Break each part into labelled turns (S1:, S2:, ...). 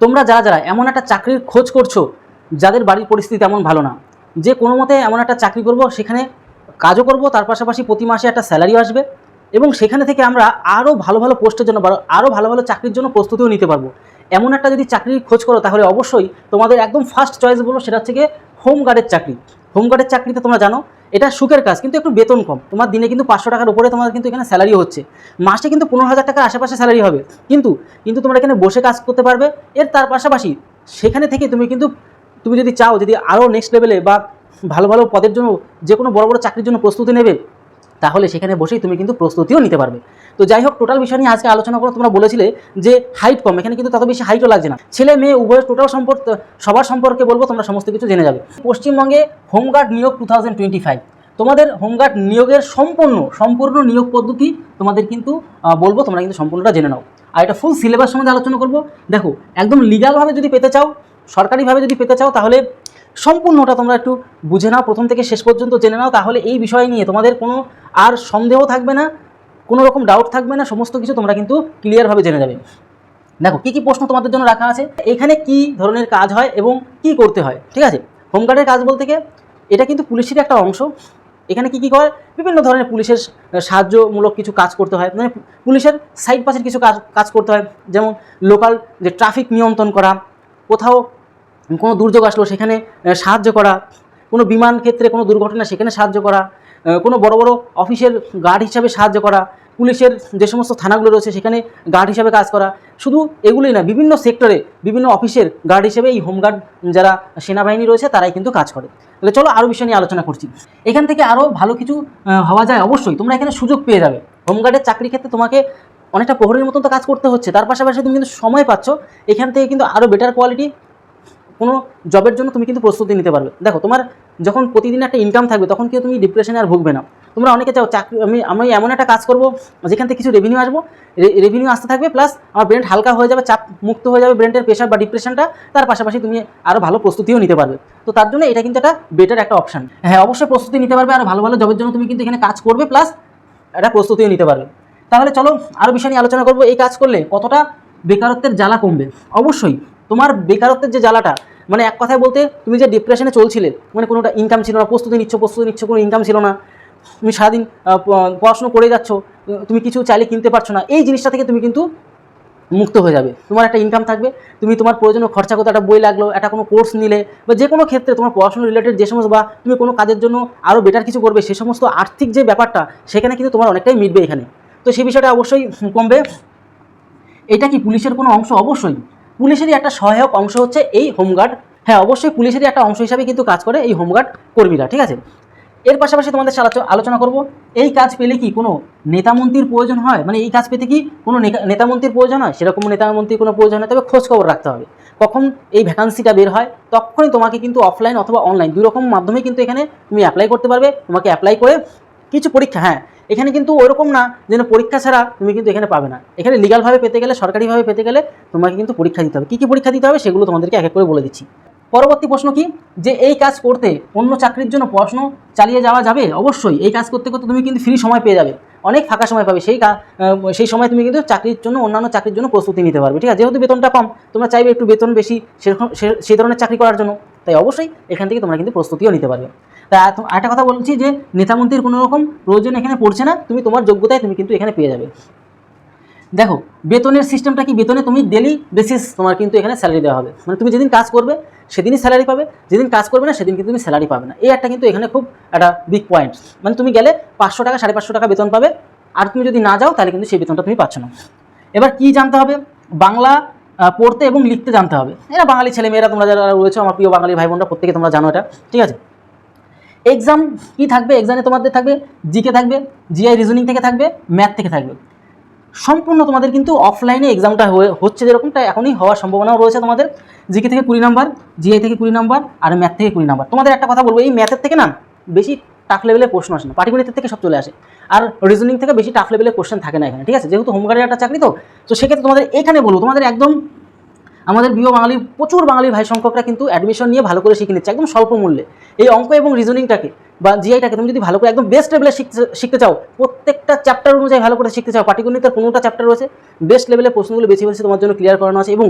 S1: তোমরা যারা যারা এমন একটা চাকরির খোঁজ করছ, যাদের বাড়ির পরিস্থিতি তেমন ভালো না, যে কোনো মতে এমন একটা চাকরি করব, সেখানে কাজও করব, তার পাশাপাশি প্রতি মাসে একটা স্যালারিও আসবে এবং সেখানে থেকে আমরা আরও ভালো ভালো পোস্টের জন্য আরও ভালো ভালো চাকরির জন্য প্রস্তুতিও নিতে পারব। এমন একটা যদি চাকরির খোঁজ করো, তাহলে অবশ্যই তোমাদের একদম ফার্স্ট চয়েস বলো সেটা হচ্ছে গিয়ে হোম গার্ডের চাকরি। হোম গার্ডের চাকরিতে তোমরা জানো এটা সুখের কাজ, কিন্তু একটু বেতন কম। তোমার দিনে কিন্তু পাঁচশো টাকার উপরে তোমার কিন্তু এখানে স্যালারি হচ্ছে। মাসে কিন্তু পনেরো হাজার টাকার আশেপাশে স্যালারি হবে। কিন্তু কিন্তু তোমরা এখানে বসে কাজ করতে পারবে। এর তার পাশাপাশি সেখানে থেকে তুমি কিন্তু, তুমি যদি চাও যদি আরও নেক্সট লেভেলে বা ভালো ভালো পদের জন্য যে কোনো বড় বড় চাকরির জন্য প্রস্তুতি নেবে তাহলে সেখানে বসেই তুমি কিন্তু প্রস্তুতিও নিতে পারবে। তো যাই হোক টোটাল বিষয় নিয়ে আজকে আলোচনা করো, তোমরা বলেছিলে যে হাইট কম, এখানে কিন্তু তত বেশি হাইটও লাগছে না। ছেলে মেয়ে, উভয়ের টোটাল সম্পর্ক, সবার সম্পর্কে বলব, তোমরা সমস্ত কিছু জেনে যাবে। পশ্চিমবঙ্গে হোমগার্ড নিয়োগ টু থাউজেন্ড টোয়েন্টি ফাইভ তোমাদের হোমগার্ড নিয়োগের সম্পূর্ণ সম্পূর্ণ নিয়োগ পদ্ধতি তোমাদের কিন্তু বলব, তোমরা কিন্তু সম্পূর্ণটা জেনে নাও। আর এটা ফুল সিলেবাস সম্বন্ধে আলোচনা করব। দেখো, একদম লিগালভাবে যদি পেতে চাও, সরকারিভাবে যদি পেতে চাও, তাহলে সম্পূর্ণটা তোমরা একটু বুঝে নাও, প্রথম থেকে শেষ পর্যন্ত জেনে নাও, তাহলে এই বিষয় নিয়ে তোমাদের কোনো আর সন্দেহ থাকবে না, কোনো রকম ডাউট থাকবে না, সমস্ত কিছু তোমরা কিন্তু ক্লিয়ারভাবে জেনে যাবে। দেখো, কী কী প্রশ্ন তোমাদের জন্য রাখা আছে, এখানে কি ধরনের কাজ হয় এবং কি করতে হয়, ঠিক আছে? হোমগার্ডের কাজ বলতে গিয়ে, এটা কিন্তু পুলিশের একটা অংশ, এখানে কি কি করে, বিভিন্ন ধরনের পুলিশের সাহায্যমূলক কিছু কাজ করতে হয় মানে পুলিশের সাইড পাশের কিছু কাজ কাজ করতে হয়, যেমন লোকাল যে ট্রাফিক নিয়ন্ত্রণ করা, কোথাও কোনো দুর্যোগ আসলো, সেখানে সাহায্য করা, কোনো বিমান ক্ষেত্রে কোনো দুর্ঘটনা, সেখানে সাহায্য করা কোনো বড় বড় অফিসের গার্ড হিসাবে সাহায্য করা, পুলিশের যে সমস্ত থানাগুলো রয়েছে, সেখানে গার্ড হিসাবে কাজ করা, শুধু এগুলোই না বিভিন্ন সেক্টরে, বিভিন্ন অফিসের গার্ড হিসেবে এই হোমগার্ড যারা সেনাবাহিনী রয়েছে, তারাই কিন্তু কাজ করে। তাহলে চলো আরও বিষয় নিয়ে আলোচনা করছি। এখান থেকে আরও ভালো কিছু হওয়া যায় অবশ্যই, তোমরা এখানে সুযোগ পেয়ে যাবে। হোমগার্ডের চাকরি ক্ষেত্রে তোমাকে অনেকটা প্রহরীর মতন তো কাজ করতে হচ্ছে, তার পাশাপাশি তুমি কিন্তু সময় পাচ্ছ, এখান থেকে কিন্তু আরও বেটার কোয়ালিটি কোনো জবের জন্য তুমি কিন্তু প্রস্তুতি নিতে পারবে। দেখো, তোমার যখন প্রতিদিন একটা ইনকাম থাকবে, তখন কিন্তু তুমি ডিপ্রেশনে আর ভুগবে না। তোমরা অনেকে চাও, চাকরি, আমি আমি এমন একটা কাজ করব, যেখান থেকে কিছু রেভিনিউ আসব রেভিনিউ আসতে থাকবে প্লাস আমার ব্রেন হালকা হয়ে যাবে, চাপ মুক্ত হয়ে যাবে ব্রেনের প্রেশার বা ডিপ্রেশনটা তার পাশাপাশি তুমি আরও ভালো প্রস্তুতিও নিতে পারবে। তো তার জন্য এটা কিন্তু একটা বেটার একটা অপশান হ্যাঁ অবশ্যই প্রস্তুতি নিতে পারবে, আর ভালো ভালো জবের জন্য তুমি কিন্তু এখানে কাজ করবে প্লাস একটা প্রস্তুতিও নিতে পারবে। তাহলে চলো আরও বিষয় নিয়ে আলোচনা করব, এই কাজ করলে কতটা বেকারত্বের জ্বালা কমবে? অবশ্যই তোমার বেকারত্বের যে জ্বালাটা মানে এক কথায় বলতে তুমি যে ডিপ্রেশনে চলছিলে মানে কোনোটা ইনকাম ছিল না, প্রস্তুতি নিচ্ছ প্রস্তুতি নিচ্ছ, কোনো ইনকাম ছিল না, তুমি সারাদিন পড়াশুনো করে যাচ্ছ তুমি কিছু চাইলে কিনতে পারছ না, এই জিনিসটা থেকে তুমি কিন্তু মুক্ত হয়ে যাবে। তোমার একটা ইনকাম থাকবে, তুমি তোমার প্রয়োজনীয় খরচা করতে একটা বই লাগল, একটা কোনো কোর্স নিলে, বা যে কোনো ক্ষেত্রে তোমার পড়াশোনা রিলেটেড যে সমস্ত, বা তুমি কোনো কাজের জন্য আরও বেটার কিছু করবে, সে সমস্ত আর্থিক যে ব্যাপারটা, সেখানে কিন্তু তোমার অনেকটাই মিটবে এখানে। তো সেই বিষয়টা অবশ্যই কমবে। এটা কি পুলিশের কোনো অংশ? অবশ্যই। পুলিশেরই একটা সহায়ক অংশ হচ্ছে এই হোমগার্ড। হ্যাঁ অবশ্যই পুলিশেরই একটা অংশ হিসাবে কিন্তু কাজ করে এই হোমগার্ড কর্মীরা, ঠিক আছে? এর পাশাপাশি তোমাদের আলোচনা করব। এই কাজ পেলে কি কোনো নেতামন্ত্রীর প্রয়োজন হয়? মানে এই কাজ পেতে কি কোনো নেতা- নেতামন্ত্রীর প্রয়োজন হয়? সেরকম নেতামন্ত্রীর কোনো প্রয়োজন হয় তবে খোঁজ খবর রাখতে হবে। কখন এই ভ্যাকান্সিটা বের হয়, তখনই তোমাকে কিন্তু অফলাইন অথবা অনলাইন দুই রকম মাধ্যমে কিন্তু এখানে তুমি অ্যাপ্লাই করতে পারবে। তোমাকে অ্যাপ্লাই করে কিছু পরীক্ষা হ্যাঁ এখানে কিন্তু ওরকম না যেন পরীক্ষা ছাড়া তুমি কিন্তু এখানে পাবে না। এখানে লিগালভাবে পেতে গেলে, সরকারিভাবে পেতে গেলে তোমাকে কিন্তু পরীক্ষা দিতে হবে। কী কী পরীক্ষা দিতে হবে সেগুলো তোমাদেরকে এক এক করে বলে দিচ্ছি। পরবর্তী প্রশ্ন কি? যে এই কাজ করতে অন্য চাকরির জন্য পড়াশুনো চালিয়ে যাওয়া যাবে? অবশ্যই। এই কাজ করতে করতে তুমি কিন্তু ফ্রি সময় পেয়ে যাবে। অনেক ফাঁকা সময় পাবে। সেই সেই সময় তুমি কিন্তু চাকরির জন্য, অন্যান্য চাকরির জন্য প্রস্তুতি নিতে পারবে। ঠিক আছে? যেহেতু বেতনটা কম, তোমরা চাইবে একটু বেতন বেশি সেরকম সে- সেই ধরনের চাকরি করার জন্য। তাই অবশ্যই এখান থেকে তোমরা কিন্তু প্রস্তুতিও নিতে পারবে। তা আরেকটা কথা বলছি যে নেতামন্ত্রীর কোনো রকম প্রয়োজন এখানে পড়ছে না, তুমি তোমার যোগ্যতায় তুমি কিন্তু এখানে পেয়ে যাবে। দেখো, বেতনের সিস্টেমটা কি? বেতনে তুমি ডেলি বেসিস তোমার কিন্তু এখানে স্যালারি দেওয়া হবে। মানে তুমি যেদিন কাজ করবে, সেদিনই স্যালারি পাবে। যেদিন কাজ করবে না সেদিন কিন্তু তুমি স্যালারি পাবে না। এই একটা কিন্তু এখানে খুব একটা বিগ পয়েন্ট মানে তুমি গেলে পাঁচশো টাকা, সাড়ে পাঁচশো টাকা বেতন পাবে। আর তুমি যদি না যাও, তাহলে কিন্তু সেই বেতনটা তুমি পাচ্ছ না। এবার কি জানতে হবে? বাংলা পড়তে এবং লিখতে জানতে হবে। এরা বাঙালি ছেলে মেয়েরা তোমরা যারা রয়েছে, আমার প্রিয় বাঙালি ভাই বোনরা প্রত্যেকে তোমরা জানো এটা। ঠিক আছে? এক্সাম কি থাকবে? এক্সামে তোমাদের থাকবে জিকে থাকবে জিআই রিজনিং থেকে থাকবে ম্যাথ থেকে থাকবে। সম্পূর্ণ তোমাদের কিন্তু অফলাইনে এক্সামটা হচ্ছে যেরকমটা এখনই হওয়ার সম্ভাবনাও রয়েছে তোমাদের। জিকে থেকে কুড়ি নাম্বার জিআই থেকে কুড়ি নাম্বার আর ম্যাথ থেকে কুড়ি নাম্বার তোমাদের একটা কথা বলব, এই ম্যাথের থেকে না বেশি টাফ লেভেলের প্রশ্ন আসে না। পাটিগণিতের থেকে সব চলে আসে। আর রিজনিং থেকে বেশি টাফ লেভেলের কোশ্চেন থাকে না এখানে, ঠিক আছে? যেহেতু হোমগার্ডের একটা চাকরি তো তো সেক্ষেত্রে তোমাদের এখানে বলব, তোমাদের একদম আমাদের প্রিয় বাঙালি, প্রচুর বাঙালি ভাই সংখ্যকরা কিন্তু অ্যাডমিশন নিয়ে ভালো করে শিখে নিচ্ছে, একদম স্বল্প মূল্যে। এই অঙ্ক এবং রিজনিংটাকে বা জিআইটাকে তুমি যদি ভালো করে একদম বেস্ট লেভেলে শিখতে শিখতে চাও, প্রত্যেকটা চ্যাপ্টার অনুযায়ী ভালো করে শিখতে চাও পাটিগণিতের কোনোটা চ্যাপ্টার রয়েছে বেস্ট লেভেলের প্রশ্নগুলো বেছে বেছে তোমার জন্য ক্লিয়ার করানো আছে এবং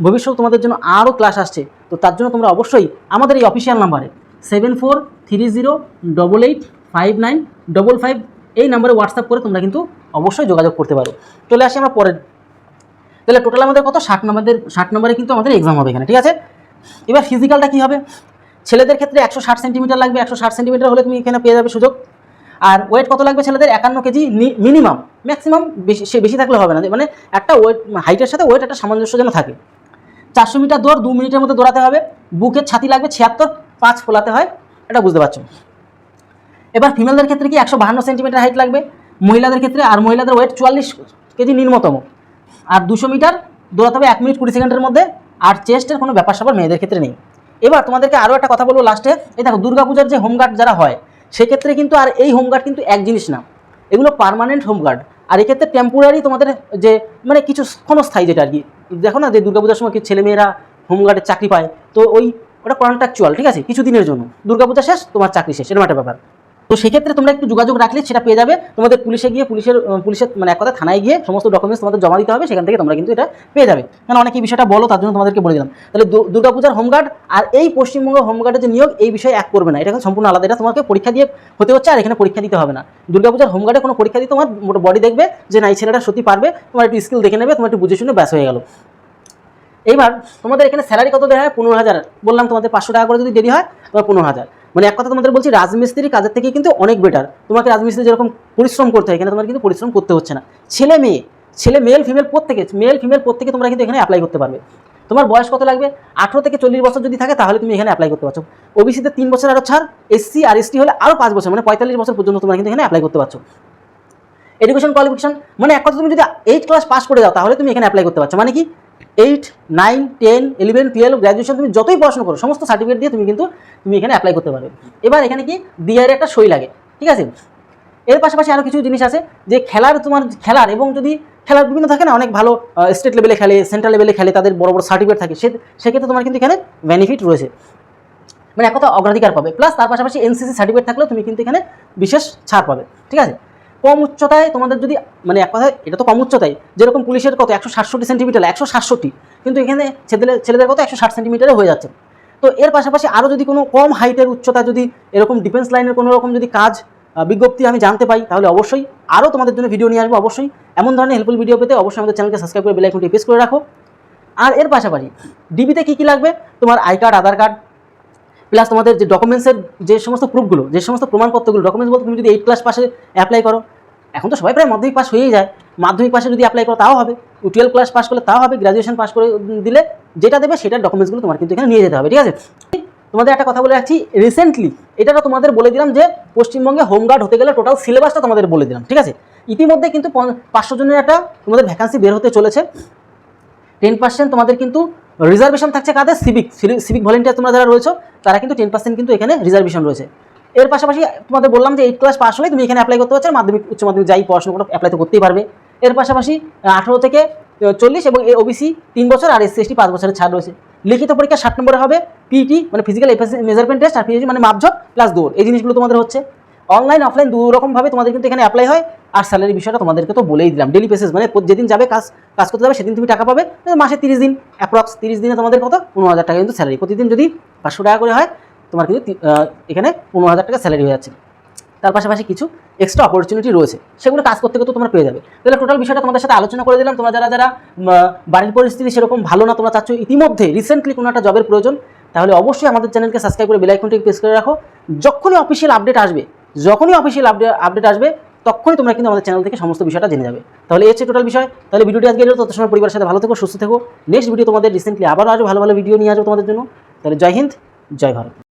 S1: ভবিষ্যৎ তোমাদের জন্য আরও ক্লাস আসছে, তো তার জন্য তোমরা অবশ্যই আমাদের এই অফিসিয়াল নাম্বারে seven four three zero double eight five nine double five এই নাম্বারে হোয়াটসঅ্যাপ করে তোমরা কিন্তু অবশ্যই যোগাযোগ করতে পারো। চলে আসি আমরা পরের তাহলে টোটাল আমাদের কত? ষাট নম্বরের ষাট নম্বরে কিন্তু আমাদের এক্সাম হবে এখানে, ঠিক আছে? এবার ফিজিক্যালটা কী হবে? ছেলেদের ক্ষেত্রে একশো ষাট সেন্টিমিটার লাগবে, একশো ষাট সেন্টিমিটার হলে তুমি এখানে পেয়ে যাবে সুযোগ। আর ওয়েট কত লাগবে ছেলেদের? একান্ন কেজি মিনিমাম ম্যাক্সিমাম বেশি, সে বেশি থাকলে হবে না। মানে একটা ওয়েট হাইটের সাথে ওয়েট একটা সামঞ্জস্য যেন থাকে। চারশো মিটার দৌড়, দু মিনিটের মধ্যে দৌড়াতে হবে। বুকের ছাতি লাগবে ছিয়াত্তর, পাঁচ ফোলাতে হয়, এটা বুঝতে পারছ? এবার ফিমেলদের ক্ষেত্রে কি একশো বাহান্ন সেন্টিমিটার হাইট লাগবে? মহিলাদের ক্ষেত্রে, আর মহিলাদের ওয়েট চুয়াল্লিশ কেজি নিম্নতম। আর দুশো মিটার দৌড়াতে হবে এক মিনিট কুড়ি সেকেন্ডের মধ্যে। আর চেস্টের কোনো ব্যাপার স্যাপার মেয়েদের ক্ষেত্রে নেই। এবার তোমাদেরকে আরও একটা কথা বলব লাস্টে এই দেখো, দুর্গাপূজার যে হোমগার্ড যারা হয়, সেক্ষেত্রে কিন্তু আর এই হোমগার্ড কিন্তু এক জিনিস না। এগুলো পার্মানেন্ট হোমগার্ড আর এক্ষেত্রে টেম্পোরারি তোমাদের যে মানে কিছু ক্ষণস্থায়ী যেটা আর কি। দেখো না যে দুর্গাপূজার সময় কি ছেলেমেয়েরা হোমগার্ডের চাকরি পায়? তো ওই ওটা কন্ট্রাকচুয়াল ঠিক আছে? কিছু দিনের জন্য। দুর্গাপূজা শেষ, তোমার চাকরি শেষ। এরকম একটা ব্যাপার। তো সেক্ষেত্রে তোমরা একটু যোগাযোগ রাখলে সেটা পেয়ে যাবে। তোমাদের পুলিশে গিয়ে পুলিশের পুলিশের মানে এক কথা থানায় গিয়ে সমস্ত ডকুমেন্টস তোমাদের জমা দিতে হবে, সেখান থেকে তোমরা কিন্তু এটা পেয়ে যাবে। কারণ অনেকে বিষয়টা বলো, তার জন্য তোমাদেরকে বলে দিলাম। তাহলে দুর্গাপূজার হোমগার্ড আর এই পশ্চিমবঙ্গ হোমগার্ডের যে নিয়োগ, এই বিষয়ে এক করবে না। এটা সম্পূর্ণ আলাদা। এটা তোমাকে পরীক্ষা দিয়ে হতে হচ্ছে আর এখানে পরীক্ষা দিতে হবে না। দুর্গাপূজার হোমগার্ডে কোনো পরীক্ষা দিয়ে তোমার বডি দেখবে যে না, এই ছেলেটা সত্যি পারবে, তোমার একটু স্কিল দেখে নেবে, তোমার একটু বুঝে শুনে ব্যাস হয়ে গেল। এইবার তোমাদের এখানে স্যালারি কত দেওয়া হয়? পনেরো হাজার। বললাম তোমাদের পাঁচশো টাকা করে যদি দেরি হয় তোমার পনেরো হাজার। মানে এক কথা তোমাদের বলছি রাজমিস্ত্রির কাজের থেকে কিন্তু অনেক বেটার তোমাকে রাজমিস্ত্রি যেরকম পরিশ্রম করতে হয়, এখানে তোমার কিন্তু পরিশ্রম করতে হচ্ছে না। ছেলে মেয়ে, ছেলে মেল ফিমেল প্রত্যেকে মেল ফিমেল প্রত্যেকে তোমরা কিন্তু এখানে অ্যাপ্লাই করতে পারবে। তোমার বয়স কত লাগবে? আঠেরো থেকে চল্লিশ বছর যদি থাকে, তাহলে তুমি এখানে অ্যাপ্লাই করতে পারছ। ওবিসিতে তিন বছর আরও ছাড় এসসি আর এসটি হলে আরও পাঁচ বছর মানে পঁয়তাল্লিশ বছর পর্যন্ত তোমরা কিন্তু এখানে অ্যাপ্লাই করতে পারছ। এডুকেশন কোয়ালিফিকেশন মানে এক কথা তুমি যদি এইট ক্লাস পাস করে যাও, তাহলে তুমি এখানে অ্যাপ্লাই করতে পারছ। মানে কি? Eight, nine, ten, eleven, twelve graduation তুমি যতই পড়াশোনা করো, সমস্ত সার্টিফিকেট দিয়ে তুমি কিন্তু তুমি এখানে অ্যাপ্লাই করতে পারবে। এবার এখানে কি? ডিআর একটা সই লাগে, ঠিক আছে? এর পাশাপাশি আরও কিছু জিনিস আছে, যে খেলার তোমার, খেলার এবং যদি খেলার বিভিন্ন থাকে না, অনেক ভালো স্টেট লেভেলে খেলে সেন্ট্রাল লেভেলে খেলে, তাদের বড় বড় সার্টিফিকেট থাকে, সে, সেক্ষেত্রে তোমার কিন্তু এখানে বেনিফিট রয়েছে। মানে এক কথা অগ্রাধিকার পাবে প্লাস তার পাশাপাশি এনসিসি সার্টিফিকেট থাকলেও তুমি কিন্তু এখানে বিশেষ ছাড় পাবে, ঠিক আছে? কম উচ্চতায় তোমাদের যদি মানে এক কথায় এটা তো কম উচ্চতায়, যেরকম পুলিশের কত, একশো সাতষট্টি সেন্টিমিটার একশো সাতষট্টি, কিন্তু এখানে ছেলেদের ছেলেদের কত, একশো ষাট সেন্টিমিটারে হয়ে যাচ্ছে। তো এর পাশাপাশি আরও যদি কোনো কম হাইটের উচ্চতা যদি এরকম ডিফেন্স লাইনের কোনো রকম যদি কাজ বিজ্ঞপ্তি আমি জানতে পাই, তাহলে অবশ্যই আরও তোমাদের জন্য ভিডিও নিয়ে আসব, অবশ্যই। এমন ধরনের হেল্পফুল ভিডিও পেতে অবশ্যই আমাদের চ্যানেলকে সাবস্ক্রাইব করে বেল আইকনটি প্রেস করে রাখো। আর এর পাশাপাশি ডিবিতে কী কী লাগবে? তোমার I card Aadhaar card plus তোমাদের যে ডকুমেন্টসের যে সমস্ত প্রুফগুলো যে সমস্ত প্রমাণপত্রগুলো ডকুমেন্টস বলতে তুমি যদি এইট ক্লাস পাশে অ্যাপ্লাই করো, এখন তো সবাই প্রায় মাধ্যমিক পাস হয়েই যায়। মাধ্যমিক পাশে যদি অ্যাপ্লাই করো, তাও হবে। টুয়েলভ ক্লাস পাস করলে তাও হবে গ্র্যাজুয়েশন পাস করে দিলে যেটা দেবে সেটার ডকুমেন্টসগুলো তোমার কিন্তু এখানে নিয়ে যেতে হবে, ঠিক আছে? তোমাদের একটা কথা বলে রাখছি রিসেন্টলি এটাও তোমাদের বলে দিলাম যে পশ্চিমবঙ্গে হোমগার্ড হতে গেলে টোটাল সিলেবাসটা তোমাদের বলে দিলাম, ঠিক আছে? ইতিমধ্যে কিন্তু পাঁচশো জনের একটা তোমাদের ভ্যাকান্সি বের হতে চলেছে। টেন পার্সেন্ট তোমাদের কিন্তু রিজার্ভেশন থাকছে কাদের? সিভিক সিভিক ভলেন্টিয়ার তোমরা যারা রয়েছে, তারা কিন্তু টেন পার্সেন্ট কিন্তু এখানে রিজার্ভেশন রয়েছে। এর পাশাপাশি তোমাদের বললাম যে এইট ক্লাস পাস হলে তুমি এখানে অ্যাপ্লাই করতে পারছ, মাধ্যমিক, উচ্চ মাধ্যমিক যাই পড়াশোনা করো অ্যাপ্লাই তো করতেই পারবে। এর পাশাপাশি আঠেরো থেকে চল্লিশ এবং এ ওবিসি তিন বছর আর এসসি এসটি পাঁচ বছরের ছাড় রয়েছে। লিখিত পরীক্ষা ষাট নম্বরে হবে পিটি মানে ফিজিক্যাল মেজারমেন্ট টেস্ট আর পিএইচডি মানে মাপঝপ প্লাস দৌড়। এই জিনিসগুলো তোমাদের হচ্ছে। অনলাইন অফলাইন দু রকমভাবে তোমাদের কিন্তু এখানে অ্যাপ্লাই হয়। আর স্যালারি বিষয়টা তোমাদেরকে তো বলেই দিলাম। ডেলি বেসিস মানে যেদিন যাবে কাজ কাজ করতে যাবে, সেদিন তুমি টাকা পাবে। মাসে তিরিশ দিন অ্যাপ্রক্স তিরিশ দিনে তোমাদের কত? পনেরো হাজার টাকা কিন্তু স্যালারি প্রতিদিন যদি পাঁচশো টাকা করে হয়, তোমার কিন্তু এখানে পনেরো হাজার টাকা স্যালারি হয়ে যাচ্ছে। তার পাশাপাশি কিছু এক্সট্রা অপরচুনিটি রয়েছে। সেগুলো কাজ করতে করতে তোমরা পেয়ে যাবে। তাহলে টোটাল বিষয়টা তোমাদের সাথে আলোচনা করে দিলাম। তোমরা যারা যারা বাড়ির পরিস্থিতি সেরকম ভালো না, তোমরা চাচ্ছ ইতিমধ্যে রিসেন্টলি কোনো একটা জবের প্রয়োজন, তাহলে অবশ্যই আমাদের চ্যানেলকে সাবস্ক্রাইব করে বেলাইকনটি প্রেস করে রাখো। যখনই অফিসিয়াল আপডেট আসবে যখনই অফিসিয়াল আপডেট আপডেট আসবে, তখনই তোমরা কিন্তু আমাদের চ্যানেল থেকে সমস্ত বিষয়টা জেনে যাবে। তাহলে এসে টোটাল বিষয়। তাহলে ভিডিওটি আজকে তত সময় পরিবারের সাথে ভালো থেকো, সুস্থ থেকো। নেক্সট ভিডিও তোমাদের রিসেন্টলি আবারও আসবে, ভালো ভালো ভিডিও নিয়ে আসব তোমাদের জন্য। তাহলে জয় হিন্দ, জয় ভারত।